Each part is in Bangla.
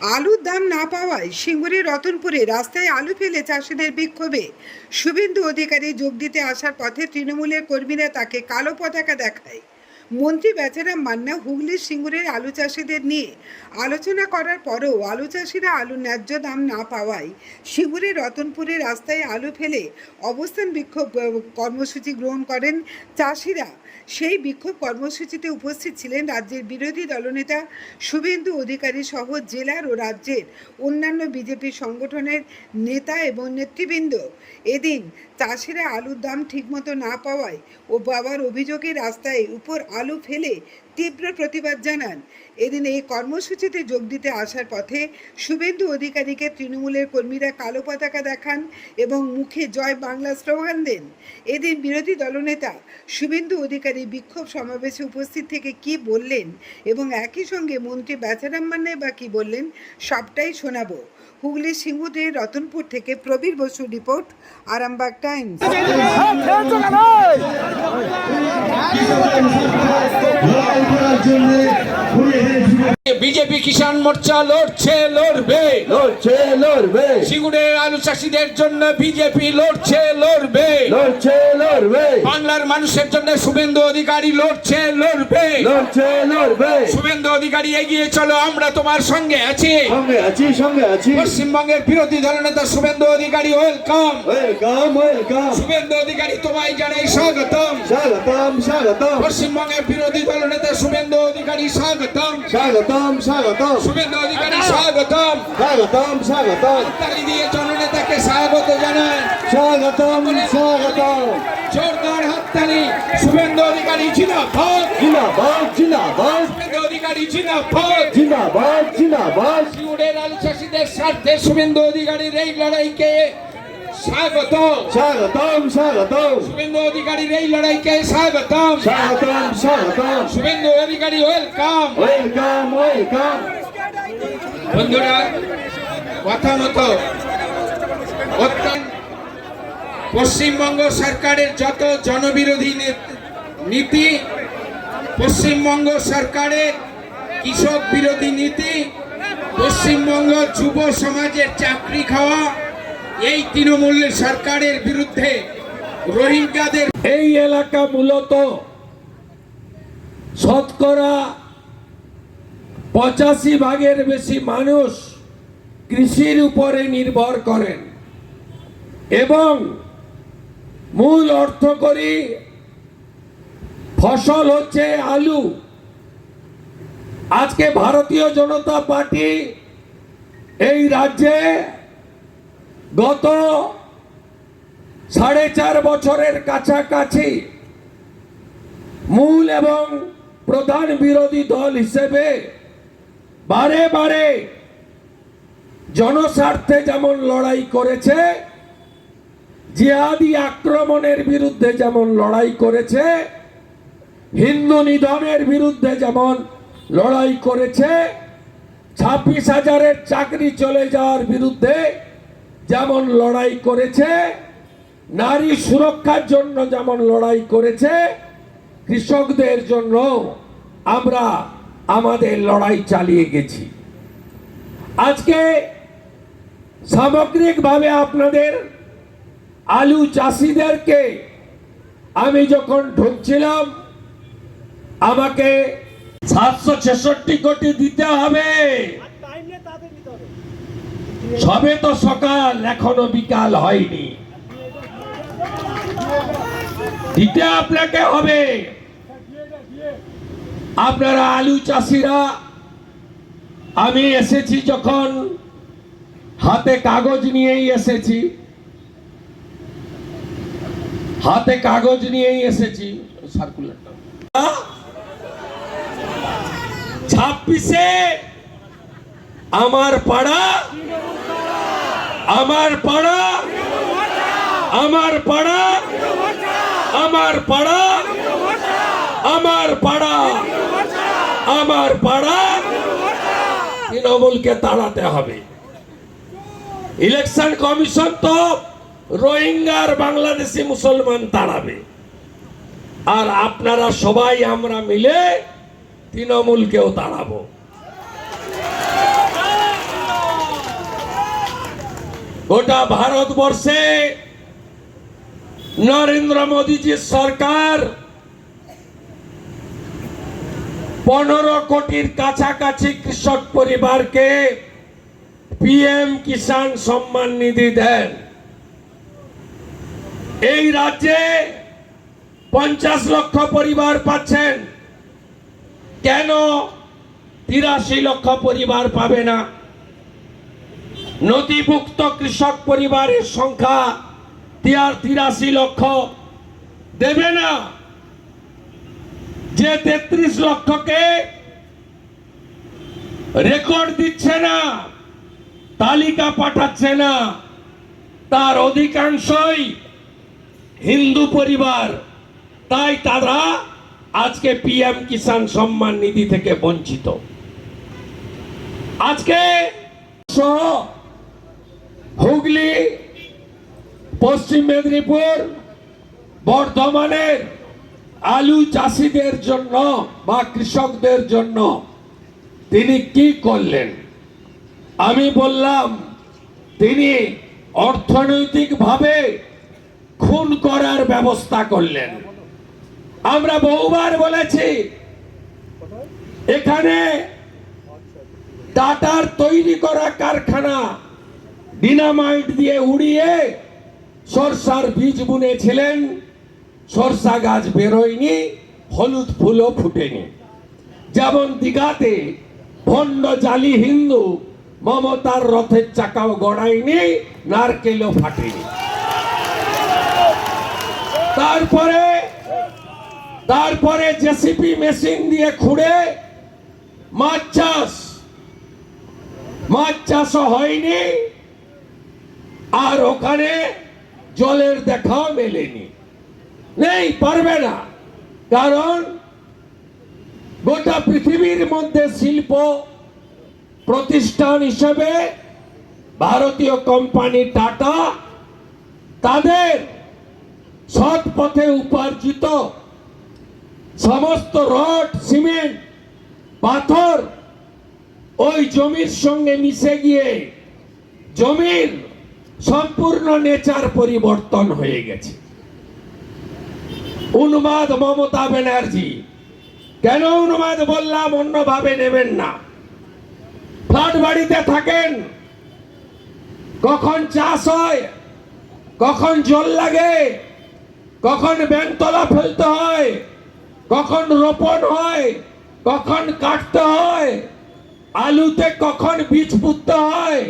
আলুর দাম না পাওয়ায় সিঙ্গুরের রতনপুরে রাস্তায় আলু ফেলে চাষিদের বিক্ষোভে। শুভেন্দু অধিকারী যোগ দিতে আসার পথে তৃণমূলের কর্মীরা তাকে কালো পতাকা দেখায়। মন্ত্রী বেচারাম মান্না হুগলির সিঙ্গুরের আলু চাষিদের নিয়ে আলোচনা করার পরেও আলু চাষিরা আলুর ন্যায্য দাম না পাওয়ায় সিঙ্গুরের রতনপুরে রাস্তায় আলু ফেলে অবস্থান বিক্ষোভ কর্মসূচি গ্রহণ করেন চাষিরা। সেই বিক্ষোভ কর্মসূচিতে উপস্থিত ছিলেন রাজ্যের বিরোধী দলনেতা শুভেন্দু অধিকারী সহ জেলার ও রাজ্যের অন্যান্য বিজেপি সংগঠনের নেতা এবং নেতৃবৃন্দ। এদিন চাষিরা আলুর দাম ঠিকমতো না পাওয়ায় ও বাবার অভিযোগে রাস্তায় উপর আলু ফেলে তীব্র প্রতিবাদ জানান। এদিন এই কর্মসূচিতে যোগ দিতে আসার পথে শুভেন্দু অধিকারীকে তৃণমূলের কর্মীরা কালো পতাকা দেখান এবং মুখে জয় বাংলা স্লোগান দেন। এদিন বিরোধী দলনেতা শুভেন্দু অধিকারী বিক্ষোভ সমাবেশে উপস্থিত থেকে কি বললেন এবং একই সঙ্গে মন্ত্রী বেচারাম মান্নাই বা কি বললেন সবটাই শোনাবো। হুগলির সিংহদের রতনপুর থেকে প্রবীর বসু রিপোর্ট, আরামবাগ টাইমস। লড়াই করার জন্য বিজেপি কিষাণ মোর্চা লড়ছে লড়বে। লড়ছে লড়বে। সিঙ্গুরের আলু চাষীদের জন্য বিজেপি লড়ছে লড়বে। লড়ছে লড়বে। বাংলার মানুষের জন্য শুভেন্দু অধিকারী লড়ছে লড়বে। লড়ছে লড়বে। শুভেন্দু অধিকারী এগিয়ে চলো আমরা তোমার সঙ্গে আছি। সঙ্গে আছি সঙ্গে আছি। পশ্চিমবঙ্গের বিরোধী দলনেতা Suvendu Adhikari welcome welcome welcome Suvendu Adhikari তোমায় জানাই স্বাগতম। স্বাগতম স্বাগতম। পশ্চিমবঙ্গের বিরোধী দলনেতা শুভেন্দু অধিকারী স্বাগতম। স্বাগতম। স্বাগতম শুভেন্দু অধিকারী স্বাগতম। স্বাগতম স্বাগতম। তালি দিয়ে জননেতাকে স্বাগত জানান স্বাগতম স্বাগতম। জোরদার হাততালি শুভেন্দু অধিকারী জিনাবাদ জিন্দাবাদ জিন্দাবাদ। শুভেন্দু অধিকারী জিনাবাদ জিন্দাবাদ জিন্দাবাদ। সিউড়ের আলু চাষীদের স্বার্থে শুভেন্দু অধিকারীর এই লড়াইকে স্বাগত স্বাগতম স্বাগতম। শুভেন্দু অধিকারীর এই লড়াইকে স্বাগতম। স্বাগতম স্বাগতম। Suvendu Adhikari welcome. Welcome welcome. বন্ধুরা কথা মতো পশ্চিমবঙ্গ সরকারের যত জনবিরোধী নীতি পশ্চিমবঙ্গ সরকারের কৃষক বিরোধী নীতি পশ্চিমবঙ্গ যুব সমাজের চাকরি খাওয়া এই তৃণমূল সরকারের বিরুদ্ধে রোহিঙ্গাদের এই এলাকা মূলত শতকরা পঁচাশি ভাগের বেশি মানুষ কৃষির উপরে নির্ভর করেন। এবং মূল অর্থ করি ফসল হচ্ছে আলু। আজকে ভারতীয় জনতা পার্টি এই রাজ্যে গত সাড়ে চার বছরের কাছাকাছি মূল এবং প্রধান বিরোধী দল হিসেবে বারে বারে জনস্বার্থে যেমন লড়াই করেছে, জিহাদি আক্রমণের বিরুদ্ধে যেমন লড়াই করেছে, হিন্দু নিধনের বিরুদ্ধে যেমন লড়াই করেছে, ছাব্বিশ হাজারের চাকরি চলে যাওয়ার বিরুদ্ধে যেমন লড়াই করেছে, নারী সুরক্ষার জন্য যেমন লড়াই করেছে, কৃষকদের জন্য আমরা আমাদের লড়াই চালিয়ে গেছি। আজকে সামগ্রিকভাবে আপনাদের আলু চাষিদেরকে আমি যখন ঢুকছিলাম, আমাকে সাতশো ছেষট্টি কোটি দিতে হবে। সবে তো সকাল, এখনও বিকাল হয়নি। দিতে আপনাকে হবে। আপনারা আলু চাষিরা, আমি এসেছি যখন, হাতে কাগজ নিয়েই এসেছি। হাতে কাগজ নিয়েই এসেছি। সার্কুলারটা। ছাব্বিশে আমার পাড়া আমার পাড়া আমার পাড়া আমার পাড়া আমার পাড়া আমার পাড়া, তৃণমূলকে তাড়াতে হবে। ইলেকশন কমিশন তো রোহিঙ্গার বাংলাদেশি মুসলমান তাড়াবে। আর আপনারা সবাই আমরা মিলে তৃণমূলকেও তাড়াবো। গোটা ভারতবর্ষে নরেন্দ্র মোদীজির সরকার পনেরো কোটির কাছাকাছি কৃষক পরিবারকে পিএম কিষাণ সম্মান নিধি দেন। এই রাজ্যে পঞ্চাশ লক্ষ পরিবার পাচ্ছেন। কেন তিরাশি লক্ষ পরিবার পাবে না? নথিভুক্ত কৃষক পরিবারের সংখ্যা তিরাশি লক্ষ। দেবে না? যে তেত্রিশ লক্ষকে রেকর্ড দিচ্ছে না, তালিকা পাঠাচ্ছে না, তার অধিকাংশই হিন্দু পরিবার। তাই তারা আজকে পিএম কিষাণ সম্মান নিধি থেকে বঞ্চিত। আজকে সহ হুগলি, পশ্চিম মেদিনীপুর, বর্ধমানের আলু চাষিদের জন্য বা কৃষকদের জন্য তিনি কি করলেন? আমি বললাম, তিনি অর্থনৈতিকভাবে খুন করার ব্যবস্থা করলেন। আমরা বহুবার বলেছি, এখানে টাটার তৈরি করা কারখানা ডিনামাইট দিয়ে উড়িয়ে সরষার বীজ বুনেছিলেন, সরষা গাছ বেরোয়নি, হলুদ ফুলও ফুটেনি। যেমন দিঘাতে ভণ্ড জালি হিন্দু মমতার রথের চাকাও গড়ায়নি, নারকেলও ফাটেনি। তারপরে তারপরে জেসিপি মেশিন দিয়ে খুঁড়ে মাছ চাষ। মাছ চাষও হয়নি আর ওখানে জলের দেখাও মেলেনি। নেই, পারবে না। কারণ গোটা পৃথিবীর মধ্যে শিল্প প্রতিষ্ঠান হিসেবে ভারতীয় কোম্পানি টাটা তাদের সৎ পথে উপার্জিত সমস্ত রড, সিমেন্ট, পাথর ওই জমির সঙ্গে মিশে গিয়ে জমির সম্পূর্ণ নেচার পরিবর্তন হয়ে গেছে। উন্মাদ মমতা ব্যানার্জি। কেন উন্মাদ বললাম, অন্যভাবে নেবেন না। ফ্ল্যাট বাড়িতে থাকেন। কখন চাষ হয়, কখন জল লাগে, কখন ব্যাংতলা ফেলতে হয়, কখন রোপণ হয়, কখন কাটতে হয়, আলুতে কখন বীজ পুঁততে হয়,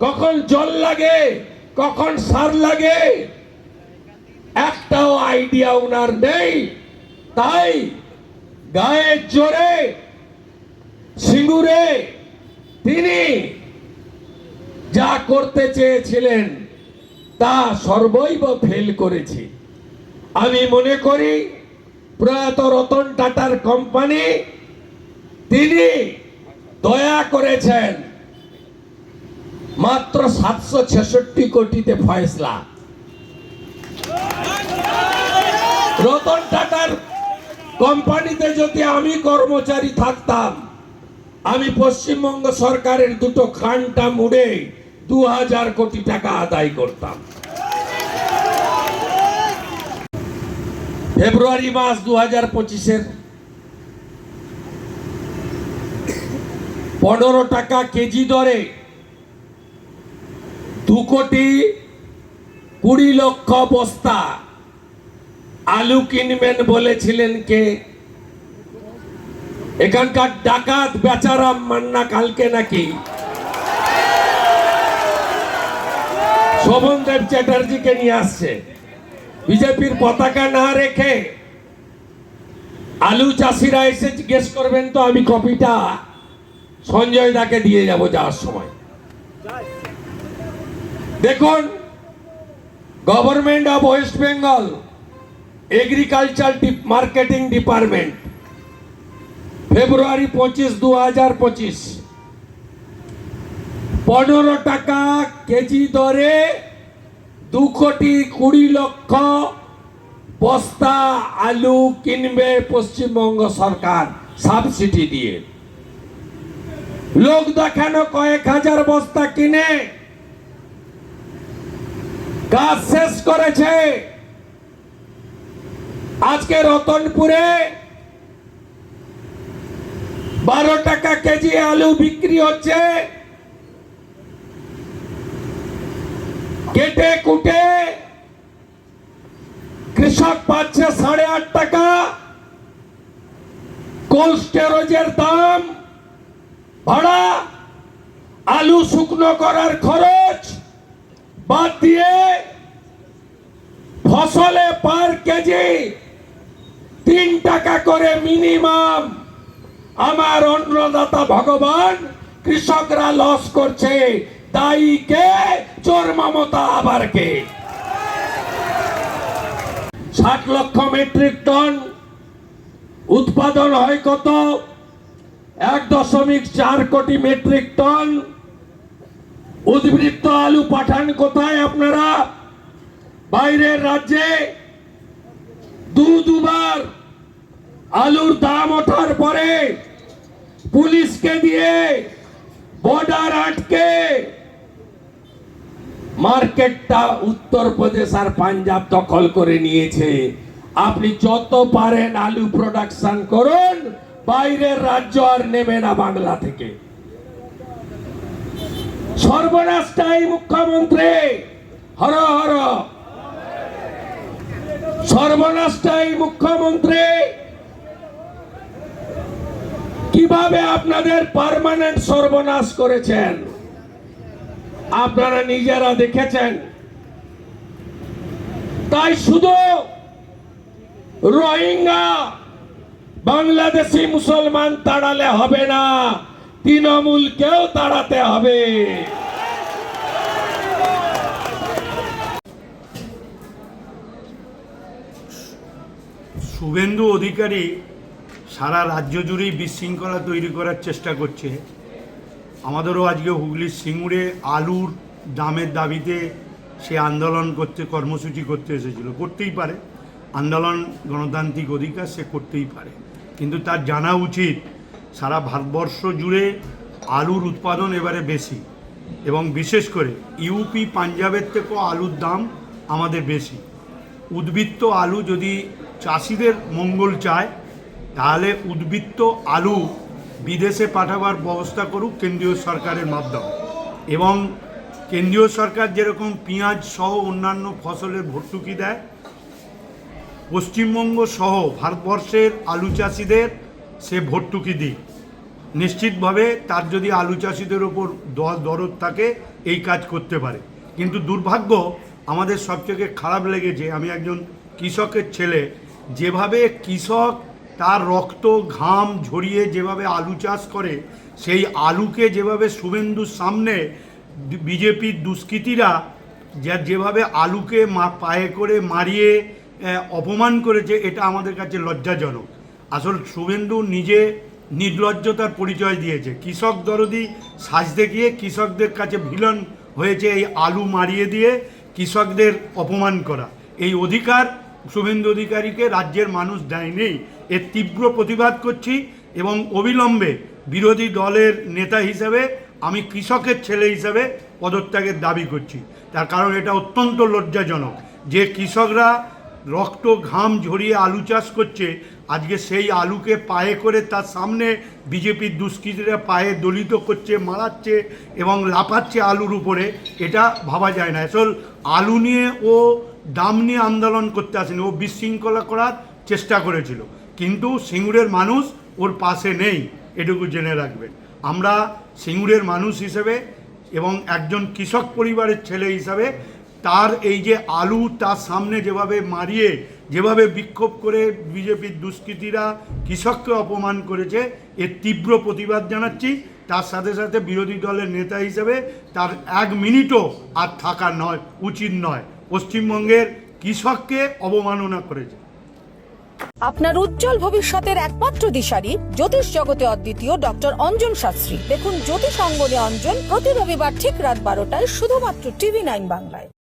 কখন জল লাগে কখন সার লাগে? একটাও আইডিয়া ওনার নেই। তাই গায়ের জোরে সিঙ্গুরে তিনি যা করতে চেয়েছিলেন তা সর্বৈব ফেল করেছি। আমি মনে করি প্রয়াত রতন টাটার কোম্পানি তিনি দয়া করেছেন। মাত্র সাতশো ছেষট্টি কোটিতে ফয়সলা। রতন টাটার কোম্পানিতে যদি আমি কর্মচারী থাকতাম, আমি পশ্চিমবঙ্গ সরকারের দুটো খানটা মুড়ে দু হাজার কোটি টাকা আদায় করতাম। ফেব্রুয়ারি মাস দু হাজার পঁচিশের পনেরো টাকা কেজি দরে দু কোটি কুড়ি লক্ষ বস্তা আলু কিনবেন বলেছিলেন কে? এখানকার ডাকাত বেচারাম মান্না কালকে নাকি? শোভন দেব চ্যাটার্জিকে নিয়ে আসছে। বিজেপির পতাকা না রেখে আলু চাষিরা এসে জিজ্ঞেস করবেন তো, আমি কপিটা সঞ্জয় দাকে দিয়ে যাব যাওয়ার সময়। দেখুন government of West Bengal agriculture marketing department ফেব্রুয়ারি পঁচিশ দু হাজার পঁচিশ। পনেরো টাকা কেজি দরে দু কোটি কুড়ি লক্ষ বস্তা আলু কিনবে পশ্চিমবঙ্গ সরকার সাবসিডি দিয়ে। লোক দেখানো কয়েক হাজার বস্তা কিনে কাজ শেষ করেছে। আজকে রতনপুরে বারো টাকা কেজি আলু বিক্রি হচ্ছে। কেটে কুটে কৃষক পাচ্ছে সাড়ে আট টাকা। কোল্ড স্টোরেজের দাম ভাড়া। আলু শুকনো করার খরচ। বাদ দিয়ে ফসলে পার কেজি তিন টাকা করে মিনিমাম আমার অন্নদাতা ভগবান কৃষকরা লস করছে। তাই কে? চোর মমতা আবার কে ষাট লক্ষ মেট্রিক টন উৎপাদন হয় কত? এক দশমিক চার কোটি মেট্রিক টন উদ্বৃত্ত আলু পাঠান কোথায় আপনারা? বাইরের রাজ্যে দু দুবার আলুর দাম ওঠার পরে পুলিশকে দিয়ে বর্ডার আটকে মার্কেটটা উত্তরপ্রদেশ আর পাঞ্জাব দখল করে নিয়েছে। আপনি যত পারেন আলু প্রোডাকশন করুন, বাইরের রাজ্য আর নেবে না বাংলা থেকে। সর্বনাশটাই মুখ্যমন্ত্রী। হর হর। সর্বনাশটাই মুখ্যমন্ত্রী। কীভাবে আপনাদের পার্মানেন্ট সর্বনাশ করেছেন? আপনারা নিজেরা দেখেছেন? তাই শুধু রোহিঙ্গা, বাংলাদেশি মুসলমান তাড়ালে হবে না। তৃণমূলকেও তাড়াতে হবে। শুভেন্দু অধিকারী সারা রাজ্য জুড়েই বিশৃঙ্খলা তৈরি করার চেষ্টা করছে। আমাদেরও আজকে হুগলির সিঙ্গুরে আলুর দামের দাবিতে সে আন্দোলন করতে, কর্মসূচি করতে এসেছিল। করতেই পারে। আন্দোলন গণতান্ত্রিক অধিকার সে করতেই পারে। কিন্তু তার জানা উচিত সারা ভারতবর্ষ জুড়ে আলুর উৎপাদন এবারে বেশি এবং বিশেষ করে ইউপি পাঞ্জাবের থেকেও আলুর দাম আমাদের বেশি। উদ্বৃত্ত আলু যদি চাষিদের মঙ্গল চায়, তাহলে উদ্বৃত্ত আলু বিদেশে পাঠাবার ব্যবস্থা করুক কেন্দ্রীয় সরকারের মাধ্যমে। এবং কেন্দ্রীয় সরকার যেরকম পেঁয়াজ সহ অন্যান্য ফসলের ভর্তুকি দেয়, পশ্চিমবঙ্গ সহ ভারতবর্ষের আলু চাষিদের সে ভর্তুকি দিই। নিশ্চিতভাবে তার যদি আলু চাষিদের ওপর দরদ থাকে, এই কাজ করতে পারে। কিন্তু দুর্ভাগ্য, আমাদের সবথেকে খারাপ লেগেছে, আমি একজন কৃষকের ছেলে, যেভাবে কৃষক তার রক্ত, ঘাম ঝরিয়ে যেভাবে আলু চাষ করে, সেই আলুকে যেভাবে শুভেন্দুর সামনে বিজেপির দুষ্কৃতীরা যা যেভাবে আলুকে মা, পায়ে করে মারিয়ে অপমান করেছে, এটা আমাদের কাছে লজ্জাজনক। আসল শুভেন্দু নিজে নির্লজ্জতার পরিচয় দিয়েছে। কৃষক দরদি সাজতে গিয়ে কৃষকদের কাছে ভিলন হয়েছে এই আলু মারিয়ে দিয়ে কৃষকদের অপমান করা। এই অধিকার শুভেন্দু অধিকারীকে রাজ্যের মানুষ দেয়নি। এর তীব্র প্রতিবাদ করছি এবং অবিলম্বে বিরোধী দলের নেতা হিসেবে, আমি কৃষকের ছেলে হিসেবে পদত্যাগের দাবি করছি। তার কারণ এটা অত্যন্ত লজ্জাজনক যে কৃষকরা রক্ত ঘাম ঝরিয়ে আলু চাষ করছে। আজকে সেই আলুকে পায়ে করে তার সামনে বিজেপির দুষ্কৃতীরা পায়ে দলিত করছে, মারাচ্ছে এবং লাফাচ্ছে আলুর উপরে। এটা ভাবা যায় না। আসল আলু নিয়ে ও দাম নিয়ে আন্দোলন করতে আসেনি। ও বিশৃঙ্খলা করার চেষ্টা করেছিল। কিন্তু সিঙ্গুরের মানুষ ওর পাশে নেই, এটুকু জেনে রাখবেন আমরা সিঙ্গুরের মানুষ হিসেবে এবং একজন কৃষক পরিবারের ছেলে হিসাবে তার এই যে আলু তার সামনে যেভাবে মারিয়ে, যেভাবে বিক্ষোভ করে বিজেপির দুষ্কৃতীরা কৃষককে অপমান করেছে, এর তীব্র প্রতিবাদ জানাচ্ছি। তার সাথে সাথে বিরোধী দলের নেতা হিসেবে তার এক মিনিটও আর থাকা নয়, উচিত নয়। পশ্চিমবঙ্গের কৃষককে অবমাননা করেছে। আপনার উজ্জ্বল ভবিষ্যতের একমাত্র দিশারি জ্যোতিষ জগতে অদ্বিতীয় ডক্টর অঞ্জন শাস্ত্রী। দেখুন জ্যোতিষ অঙ্গনে অঞ্জন প্রতি রবিবার ঠিক রাত বারোটায় শুধুমাত্র টিভি নাইন বাংলায়।